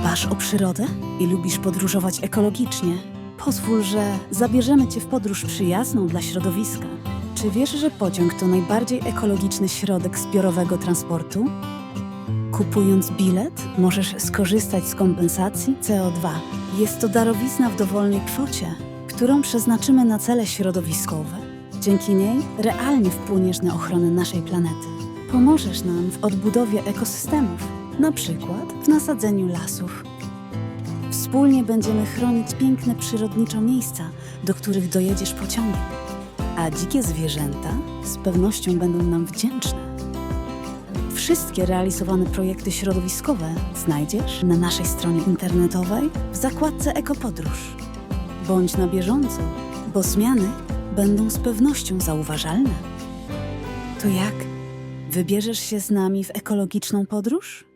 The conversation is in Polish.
Dbasz o przyrodę i lubisz podróżować ekologicznie? Pozwól, że zabierzemy Cię w podróż przyjazną dla środowiska. Czy wiesz, że pociąg to najbardziej ekologiczny środek zbiorowego transportu? Kupując bilet, możesz skorzystać z kompensacji CO2. Jest to darowizna w dowolnej kwocie, którą przeznaczymy na cele środowiskowe. Dzięki niej realnie wpłyniesz na ochronę naszej planety. Pomożesz nam w odbudowie ekosystemów, na przykład w nasadzeniu lasów. Wspólnie będziemy chronić piękne przyrodnicze miejsca, do których dojedziesz pociągiem. A dzikie zwierzęta z pewnością będą nam wdzięczne. Wszystkie realizowane projekty środowiskowe znajdziesz na naszej stronie internetowej w zakładce Ekopodróż. Bądź na bieżąco, bo zmiany będą z pewnością zauważalne. To jak? Wybierzesz się z nami w ekologiczną podróż?